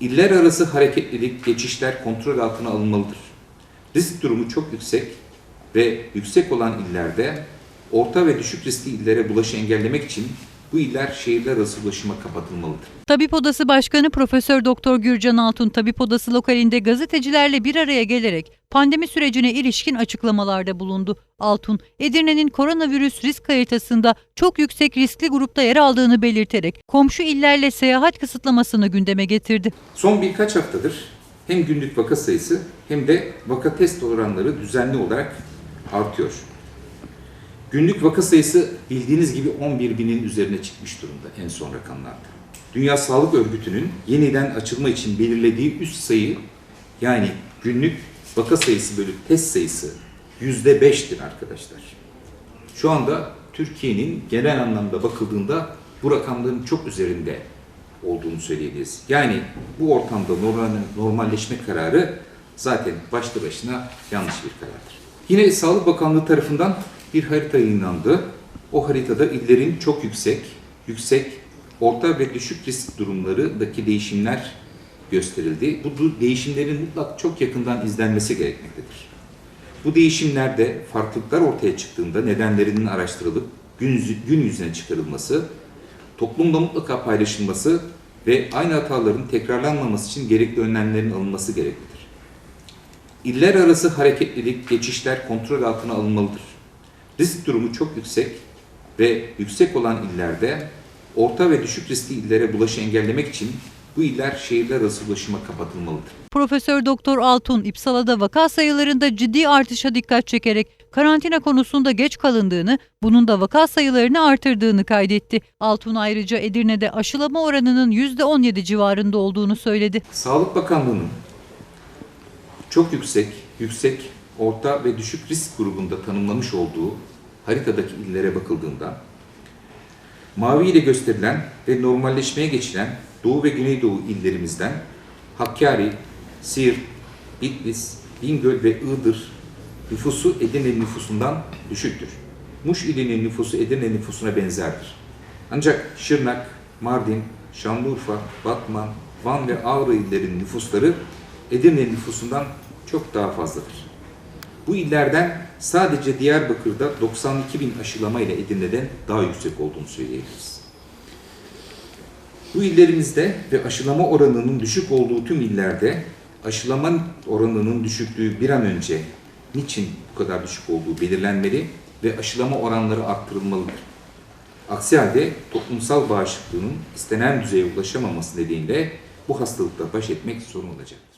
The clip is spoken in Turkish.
İller arası hareketlilik, geçişler kontrol altına alınmalıdır. Risk durumu çok yüksek ve yüksek olan illerde orta ve düşük riskli illere bulaşı engellemek için bu iller şehirler arası ulaşıma kapatılmalıdır. Tabip Odası Başkanı Profesör Doktor Gürcan Altun Tabip Odası lokalinde gazetecilerle bir araya gelerek pandemi sürecine ilişkin açıklamalarda bulundu. Altun, Edirne'nin koronavirüs risk haritasında çok yüksek riskli grupta yer aldığını belirterek komşu illerle seyahat kısıtlamasını gündeme getirdi. Son birkaç haftadır hem günlük vaka sayısı hem de vaka test oranları düzenli olarak artıyor. Günlük vaka sayısı bildiğiniz gibi 11 binin üzerine çıkmış durumda en son rakamlarda. Dünya Sağlık Örgütü'nün yeniden açılma için belirlediği üst sayı yani günlük vaka sayısı bölü test sayısı yüzde beştir arkadaşlar. Şu anda Türkiye'nin genel anlamda bakıldığında bu rakamların çok üzerinde olduğunu söyleyebiliriz. Yani bu ortamda normal, normalleşme kararı zaten başlı başına yanlış bir karardır. Yine Sağlık Bakanlığı tarafından bir harita yayınlandı. O haritada illerin çok yüksek, yüksek, orta ve düşük risk durumlarındaki değişimler gösterildi. Bu değişimlerin mutlak çok yakından izlenmesi gerekmektedir. Bu değişimlerde farklılıklar ortaya çıktığında nedenlerinin araştırılıp gün, gün yüzüne çıkarılması, toplumda mutlaka paylaşılması ve aynı hataların tekrarlanmaması için gerekli önlemlerin alınması gereklidir. İller arası hareketlilik, geçişler kontrol altına alınmalıdır. Risk durumu çok yüksek ve yüksek olan illerde orta ve düşük riskli illere bulaşı engellemek için bu iller şehirler arası ulaşıma kapatılmalıdır. Profesör Doktor Altun, İpsala'da vaka sayılarında ciddi artışa dikkat çekerek karantina konusunda geç kalındığını, bunun da vaka sayılarını artırdığını kaydetti. Altun ayrıca Edirne'de aşılama oranının %17 civarında olduğunu söyledi. Sağlık Bakanlığı'nın çok yüksek, yüksek, orta ve düşük risk grubunda tanımlamış olduğu haritadaki illere bakıldığında mavi ile gösterilen ve normalleşmeye geçilen Doğu ve Güneydoğu illerimizden Hakkari, Siirt, Bitlis, Bingöl ve Iğdır nüfusu Edirne nüfusundan düşüktür. Muş ilinin nüfusu Edirne nüfusuna benzerdir. Ancak Şırnak, Mardin, Şanlıurfa, Batman, Van ve Ağrı illerinin nüfusları Edirne nüfusundan çok daha fazladır. Bu illerden sadece Diyarbakır'da 92 bin aşılama ile Edirne'den daha yüksek olduğunu söyleyebiliriz. Bu illerimizde ve aşılama oranının düşük olduğu tüm illerde aşılama oranının düşüklüğü bir an önce niçin bu kadar düşük olduğu belirlenmeli ve aşılama oranları arttırılmalıdır. Aksi halde toplumsal bağışıklığının istenen düzeye ulaşamaması nedeniyle bu hastalıkla baş etmek sorun olacaktır.